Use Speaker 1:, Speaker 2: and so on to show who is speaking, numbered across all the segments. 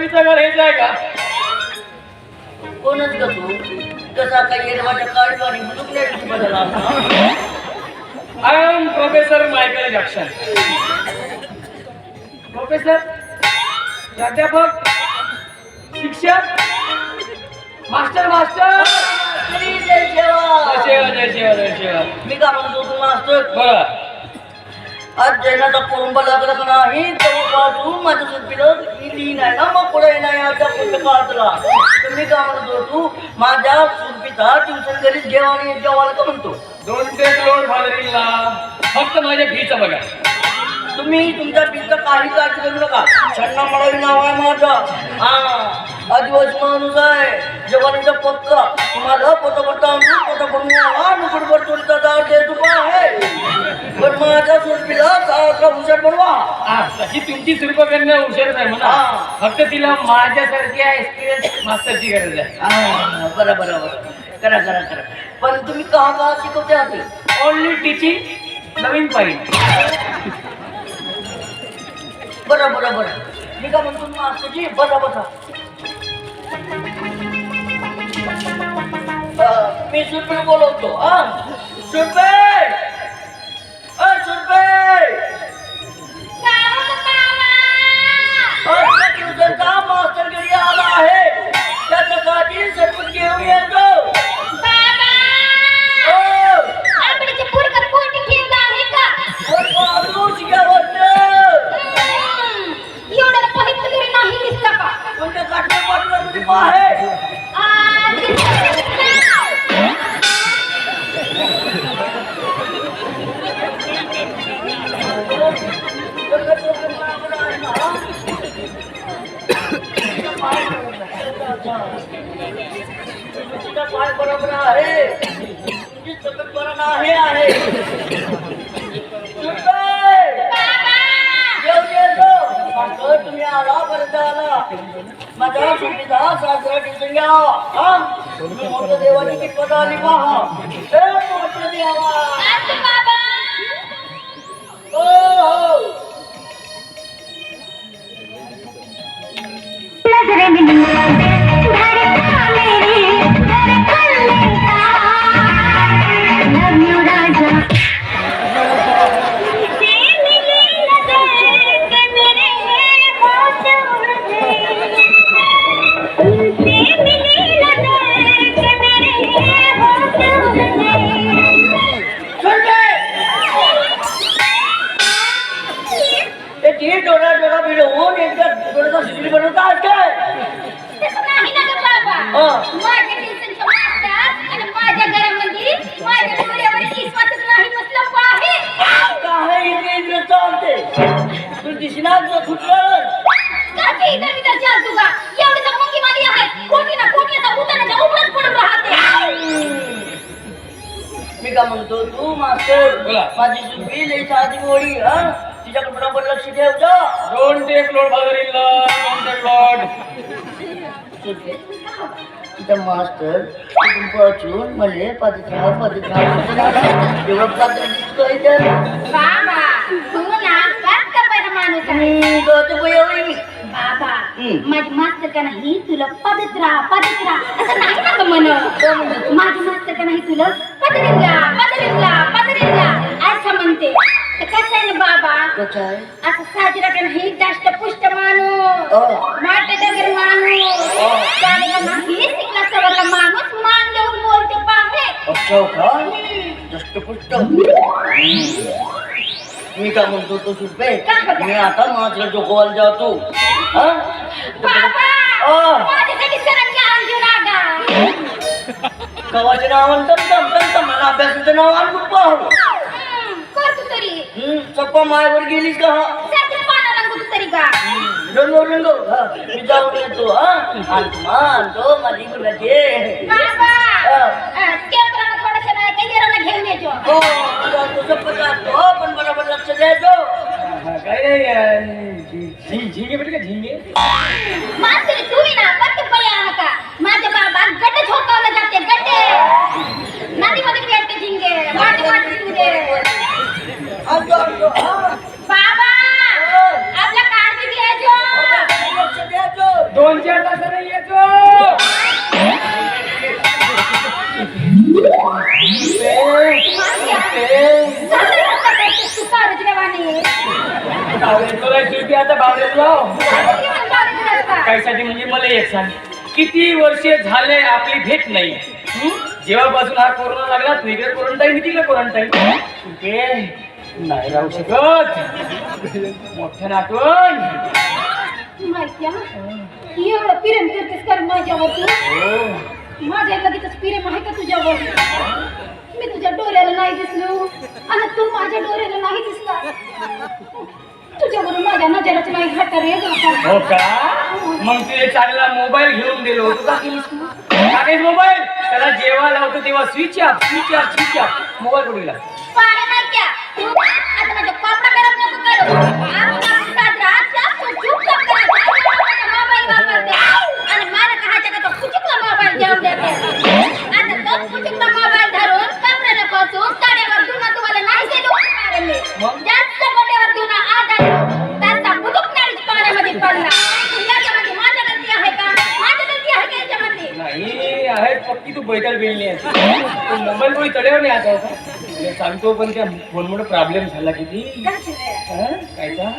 Speaker 1: दहावीचा घर हेच आहे का?
Speaker 2: कोणच ग तू? जसा काही येडवाच्या काळजी आणि बुजुकण्याची बदल
Speaker 1: I am professor Michael Jackson professor प्राध्यापक शिक्षक मास्टर मास्टर.
Speaker 2: जय सेवा.
Speaker 1: जय शिवा जय शिवा जय शिवा
Speaker 2: मी का म्हणतो तू मास्तर
Speaker 1: बोला.
Speaker 2: आज जैनाचा कुटुंब लागला का नाही तेव्हापासून माझ्या सुट्टीनं इली नाही. ना मग पुढे नाही आता पुस्तकातला. तर मी का म्हणतो तू माझ्या सुरपीचा ट्युशन घरी जेवण जेवायला का म्हणतो.
Speaker 1: दोन ते लोड फादरीला फक्त माझ्या फीचं बघा.
Speaker 2: तुम्ही तुमच्या पिझ्झा काही काळजी करू नका. छन्ना मळावी नाव आहे माझं. हा. आदिवासी माणूस आहे. पक्का. तुम्हाला पोटा पोटा आणून पोटा भरून यावा नुकड चोरीचा दार दे तुका आहे. पण माझ्या सुरपीला सावका हुशार बनवा
Speaker 1: हा, तशी तुमची सुरूपकन्या हुशारच आहे म्हणा.
Speaker 2: हा.
Speaker 1: फक्त तिला माझ्यासारख्या एक्सपिरियन्स मास्टरची गरज आहे.
Speaker 2: हा, बरं बरं बरं. करा करा करा. पण तुम्ही का का शिकवते आहात
Speaker 1: ओनली टीचिंग नवीन पाहिजे
Speaker 2: बरं बरं बरं. मी का म्हणतो मास्टरजी बसा अं, मी सुरपे बोलवतो हा? तुमचीचा काय परंपरा आहे तुमची सकट परंपरा हे आहे सुनबाई! तुम्ही आला परत आला माझ्या सुट्टीचा सासरा टिचून घ्या हा तुम्ही मोठं देवाची कितपत आली पहा ए, देवा तू दिसणार ना कुठलं
Speaker 3: काकी इधर इधर चल तू का एवढी तर मुंगी वाली आहे. कोणी ना कोणी असा उतरण्याच्या उघडच पडून राहते?
Speaker 2: मी का म्हणतो तू मास्तर
Speaker 1: बोला.
Speaker 2: माझी सुट्टी लई साधी गोळी हा? तिच्याकडे बरोबर लक्ष ठेव जा.
Speaker 1: दोन ते लोड फादरीला दोन ते लोड
Speaker 2: तिथं मास्तर तिथून पाचून मले पदच्या पदच्या एवढं पात्र दिसतो इथं
Speaker 3: बाबा तू ना काय करवायचा माणूस आहे
Speaker 2: मी गौतम एवढी मी
Speaker 3: बाबा. माझी मास्तर का नाही तुला पदत राहा पदत राहा. असं नाही ना म्हण. माझी मास्तर का नाही तुला पदरीला पदरीला पदरीला असं म्हणते. कसं आहे ना बाबा? असं साजरा का नाही जास्त पुष्ट माणूस.
Speaker 2: हो.
Speaker 3: माटे डगर माणूस.
Speaker 2: हो.
Speaker 3: नाही शिकला सवरला माणूस मान देऊन बोलते पाहे
Speaker 2: का? जस्ट पुष्ट. मी काय म्हणतो तो सुटपे
Speaker 3: काय म्हणतो?
Speaker 2: मी आता माझ्या जोगवाल जातो हा
Speaker 3: बाबा
Speaker 2: ओ.
Speaker 3: माझ्यासाठी सरंजा आणून रागा
Speaker 2: कवाचे नाव आणतात दम दम दम मला अभ्यासाचं नाव आणून पाहू
Speaker 3: हम्म, कर तू तरी
Speaker 2: हम्म, चप्पा मायावर गेलीस का हा
Speaker 3: साखर पाना रंग तू तरी का
Speaker 2: रंगो रंगो हा मी जाऊन येतो हा आणतो मा आणतो माझी मुलाचे
Speaker 1: काय नाही अं,
Speaker 3: बावळट असता?
Speaker 1: कायसाठी म्हणजे मला एक सांग किती वर्षे झाले आपली भेट नाही? जेव्हापासून हा कोरोना लागला तू इकडे क्वारंटाईन तिकडे क्वारंटाईन शिल्पे नाही राहू शकत. मोठ्या आठवण
Speaker 3: आहे एवढं प्रेम करतेस कर माझ्यावर तू
Speaker 1: हो.
Speaker 3: माझ्या लगेच प्रेम आहे का तुझ्यावर? मी तुझ्या डोळ्याला नाही दिसलो. आणि तू माझ्या डोळ्याला नाही दिसला. तुझ्यावरून माझ्या नजराची नाही घाटा रे.
Speaker 1: हो का? मग ते चांगला मोबाईल घेऊन दिलो होतो का केलीस तू मोबाईल त्याला जेव्हा लावतो तेव्हा switch off switch off switch off mobile कुठे गेला?
Speaker 3: नाही क्या? तू आता म्हणजे माझ्या नको करू.
Speaker 1: बिलली आहे तू मोबाईल कोणी चढेवर नाही आता सांगतो पण त्या फोनमुळे प्रॉब्लेम झाला किती? कायचा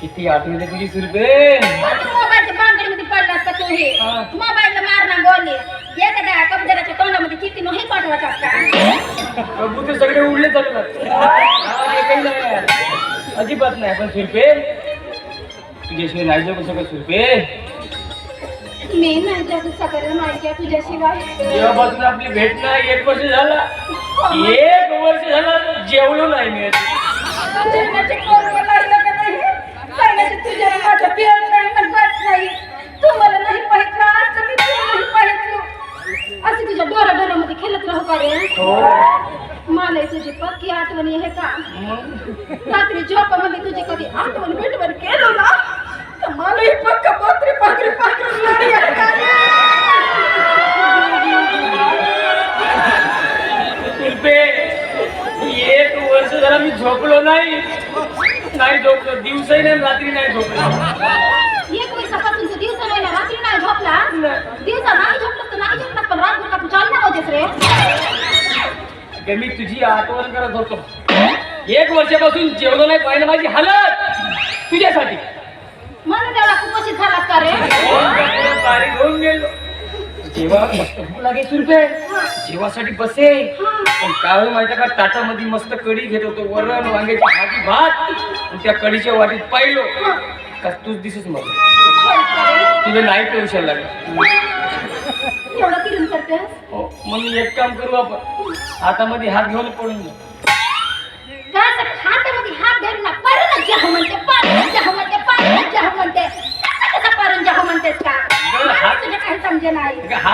Speaker 1: किती आठवते तुझी सुरपे
Speaker 3: मोबाईलच्या भानगडीमध्ये पडला असता तू हे? मोबाईलला मारणं गोली. एखाद्या कबुतराच्या तोंडामध्ये चिठ्ठी नाही पाठवायचा का?
Speaker 1: प्रभू ते सगळे उडले चालू नाही. अजिबात नाही पण सुरपे तुझ्याशिवाय नाही जगू शकत सुरपे
Speaker 3: मी नाही जगू शकत माझ्या तुझ्याशिवाय.
Speaker 1: जेव्हापासून आपली भेट नाही एक वर्ष झाला. एक वर्ष झाला जेवलो नाही मी.
Speaker 3: जन्माचे कर्म लागलं का नाही? करण्याचे तुझ्या माझ्या पियाला नाही ना गाठ नाही. तू मला नाही पाहिजे आज मी तुला नाही पाहिजे. असं तुझ्या डोरा डोरामध्ये खेळत राहू का रे?
Speaker 1: हो.
Speaker 3: मला तुझी पक्की आठवण आहे का? रात्री झोपामध्ये तुझी कधी आठवण भेटवण केलो ना? तर मलाही पक्क पात्री पात्री पात्री नाही आहे का रे?
Speaker 1: शिल्पे एक वर्ष झाला मी झोपलो नाही. नाही झोपलो दिवसही नाही रात्री नाही झोपलो.
Speaker 3: एक वर्षापासून तू दिवसा नाही ना रात्री नाही झोपला? दिवसा नाही झोपलास तर नाही झोपलास पण रातभर का तू चालना होतेस रे.
Speaker 1: मी तुझी आठवण करत होतो एक वर्षापासून जेवलो नाही पाहिजे माझी हालत. तुझ्यासाठी.
Speaker 3: म्हणून तेवढा कुपोषित झालास का रे?
Speaker 1: बारीक होऊन गेलो जेव्हा लागे जेवासाठी बसे. पण काय माहिती का टाटा मध्ये मस्त कढी घेत होतो वरण वांग्याची भाजी भात आणि त्या कढीच्या वाटीत पाहिलो. का तूच दिसच मला. तुझं नाही टेन्शन लागलं
Speaker 3: एवढं किरण करतेस
Speaker 1: हो म्हणून एक काम करू आपण. हातामध्ये हात घेऊन पडून जाऊ.
Speaker 3: हातामध्ये हात धरून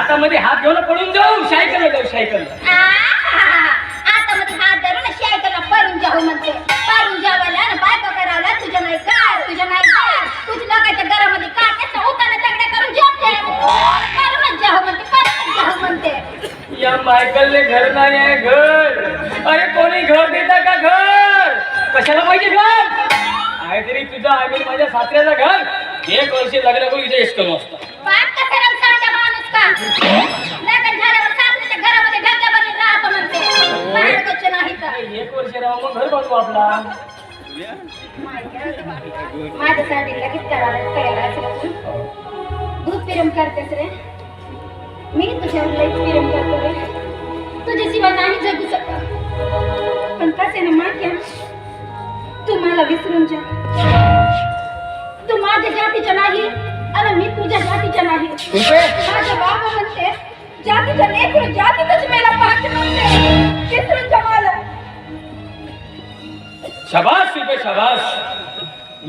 Speaker 1: हातामध्ये हात घेऊन पडून जाऊ सायकल जाऊ सायकल
Speaker 3: आता मध्ये हात धरून शायकला परून जाऊ म्हणते. परून जावायला बायको करावला तुझ्या नाही कार तुझ्या नाही कार तुझ्या लोकांच्या घरामध्ये का कसं उताने तगडे करून झोपते? परूनच जाऊ म्हणते परूनच जाऊ म्हणते.
Speaker 1: या मायकलने घर नाही आहे घर. अरे कोणी घर देता का घर? कशाला पाहिजे घर? आहे तरी तुझा मी माझ्या सासऱ्याचं घर. एक वर्ष लग्न करून इथे एसतो असता एक वर्ष राहा मग घर बांधू आपला.
Speaker 3: माझ्यासाठी लगेच करायला खूप प्रेम करतेस रे. मी तुझ्यावर लई प्रेम करतो रे. तुझ्याशिवाय नाही जगू शकत. पण कसे ना माहिती तू मला विसरून जा. तू माझ्या जातीचा नाही. आणि मी तुझ्या जातीचा नाही. माझा बाबा म्हणते जातीचा लेकरू जातीतच मेला पाहते म्हणते विसरून जा मला
Speaker 1: शाबाश शिल्पे शाबाश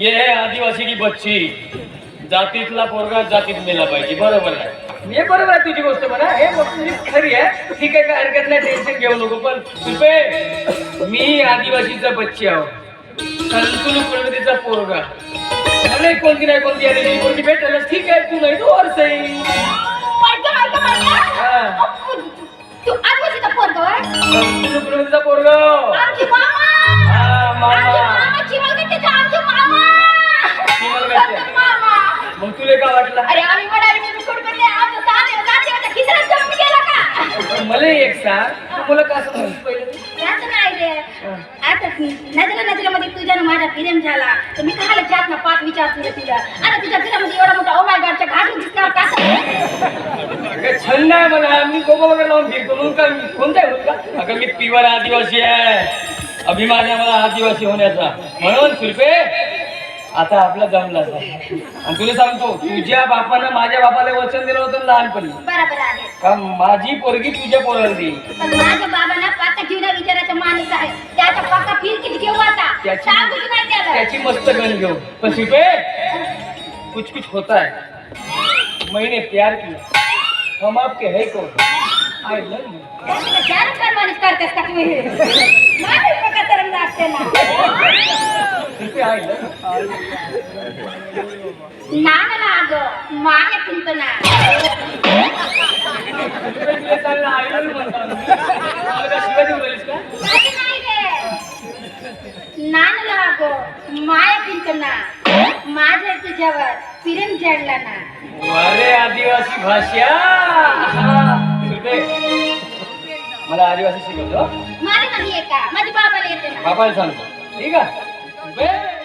Speaker 1: ये है आदिवासी की बच्ची. जातीतला पोरगा जातीत मेला पाहिजे. बरोबर आहे. हे बरोबर आहे तुझी गोष्ट म्हणा. हे गोष्ट खरी आहे. ठीक आहे काय हरकत नाही टेन्शन घेऊ नको. पण शिल्पे मी आदिवासीचा बच्ची आहो. संतुल प्रगतीचा पोरगा. मला कोणती नाही कोणती आदिवासी कोणती भेटेल ठीक आहे तू नाही तू वर्ष
Speaker 3: ऐका, ऐका, ऐका. तू आदिवासीचा पोरगा होय?
Speaker 1: संतुल प्रगतीचा पोरगा.
Speaker 3: आमची मामा?
Speaker 1: हा
Speaker 3: आमची
Speaker 1: मामा
Speaker 3: मामा चिमलगट्टीचा आमचे मामा.
Speaker 1: चिमलगट्टी.
Speaker 3: सत्तर मामा.
Speaker 1: मग तुला वाटलं?
Speaker 3: अरे आम्ही म्हणाले मी बिस्कुट करते. आमचं सारे जाते होता खिचडा जमून गेला का?
Speaker 1: मला एक सांग तू मला कसं
Speaker 3: नजरे नजरेमध्ये तुझ्या आणि माझा प्रेम झाला. तर मी कहाला चार ना पाच विचार तुझ्या तुला. आता तुझ्या घरामध्ये एवढा मोठा oh ओमाय गाडच्या घालून दिसणार का
Speaker 1: छंद आहे मला. मी गोगो वगैरे लावून फिरतो. म्हणून काय मी कोणता आहे मुलगा अगं मी पिवर आदिवासी आहे. अभिमान आहे मला आदिवासी होण्याचा. म्हणून सुरपे आता आपला जमला आणि तुला सांगतो तुझ्या बापानं माझ्या बापाला वचन दिलं होतं लहानपणी.
Speaker 3: बरोबर आहे.
Speaker 1: का माझी पोरगी तुझ्या पोराला देईल?
Speaker 3: पण माझ्या बाबांना पाका जीवना विचाराचा माणूस आहे. त्याचा पाका फिरकीत घेऊ आता.
Speaker 1: त्याची-
Speaker 3: सांगूच नाही त्याला.
Speaker 1: त्याची मस्त गण घेऊ. पण सुपे कुछ कुछ होता है मैंने प्यार किया. हम आपके है कौन आई लव यू
Speaker 3: करवानीच करतेस का तुम्ही? माझ्या लागते नाग नान माय चिंतना माझे तुझ्यावर प्रेम जडला ना
Speaker 1: आदिवासी भाषा मला आदिवासी शिकवतो.
Speaker 3: माझ्या बाबाला येते
Speaker 1: बाबाला सांगतो. ठीक आहे?